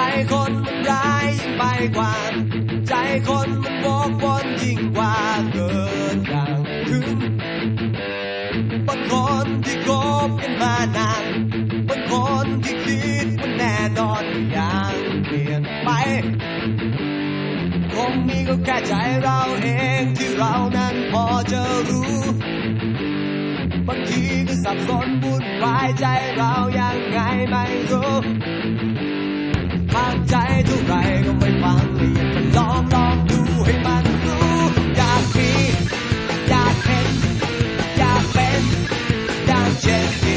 ใจคนมันร้ายยิ่งไปกว่า ใจคนมันวกวนยิ่งกว่าเกินอย่างถึงบางคนที่คบกันมานานบางคนที่คิดว่าแน่นอนอย่างเปลี่ยนไปคงมีก็แค่ใจเราเองที่เรานั้นพอจะรู้บางทีก็สับสนวุ่นวายใจเรายังไงไม่รู้ ใจเท่าไรก็ไม่ฟังเลยอยากจะลองลองดูให้มันรู้อยากมีอยากเห็นอยากเป็นอยากเจ็บ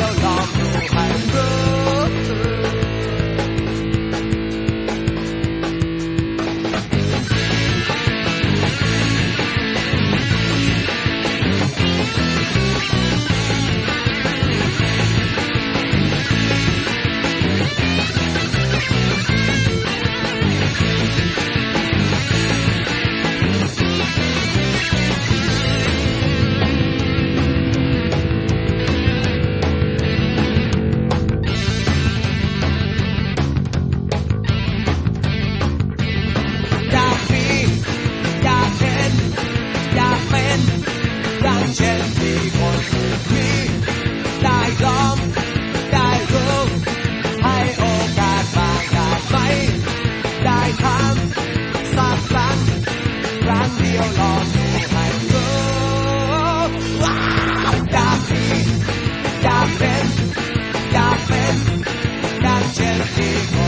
รั้งเดี เดียวลอ